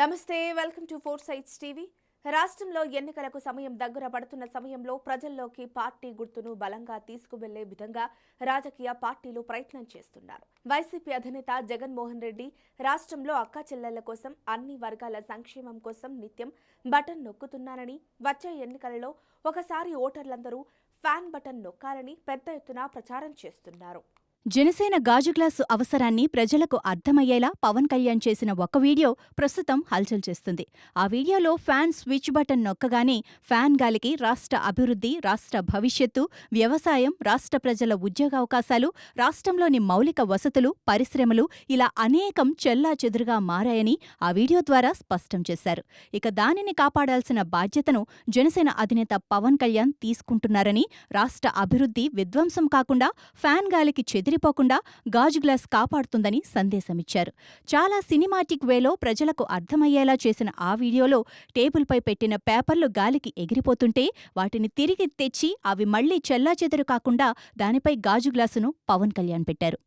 నమస్తే welcome to four sides TV. రాష్ట్రంలో ఎన్నికలకు సమయం దగ్గర పడుతున్న సమయంలో ప్రజల్లోకి పార్టీ గుర్తును బలంగా తీసుకువెళ్ళే విధంగా రాజకీయ పార్టీలు ప్రయత్నం చేస్తున్నారు. వైసీపీ అధినేత జగన్మోహన్ రెడ్డి రాష్ట్రంలో అక్కా చెల్లెళ్ళ కోసం అన్ని వర్గాల సంక్షేమం కోసం నిత్యం బటన్ నొక్కుతున్నారని వచ్చే ఎన్నికలలో ఒకసారి ఓటర్లందరూ ఫ్యాన్ బటన్ నొక్కాలని పెద్ద ఎత్తున ప్రచారం చేస్తున్నారు. జనసేన గాజు గ్లాసు అవసరాన్ని ప్రజలకు అర్థమయ్యేలా పవన్ కళ్యాణ్ చేసిన ఒక వీడియో ప్రస్తుతం హల్చల్ చేస్తుంది. ఆ వీడియోలో ఫ్యాన్ స్విచ్ బటన్ నొక్కగానే ఫ్యాన్ గాలికి రాష్ట్ర అభివృద్ధి రాష్ట్ర భవిష్యత్తు వ్యవసాయం రాష్ట్ర ప్రజల ఉద్యోగావకాశాలు రాష్ట్రంలోని మౌలిక వసతులు పరిశ్రమలు ఇలా అనేకం చెల్లా చెదురుగా మారాయని ఆ వీడియో ద్వారా స్పష్టం చేశారు. ఇక దానిని కాపాడాల్సిన బాధ్యతను జనసేన అధినేత పవన్ కళ్యాణ్ తీసుకుంటున్నారని రాష్ట్ర అభివృద్ధి విధ్వంసం కాకుండా ఫ్యాన్ గాలికి చెది చెదిరిపోకుండా గాజు గ్లాస్ కాపాడుతుందని సందేశమిచ్చారు. చాలా సినిమాటిక్ వేలో ప్రజలకు అర్థమయ్యేలా చేసిన ఆ వీడియోలో టేబుల్పై పెట్టిన పేపర్లు గాలికి ఎగిరిపోతుంటే వాటిని తిరిగి తెచ్చి అవి మళ్ళీ చెల్లాచెదరు కాకుండా దానిపై గాజు గ్లాసును పవన్ కళ్యాణ్ పెట్టారు.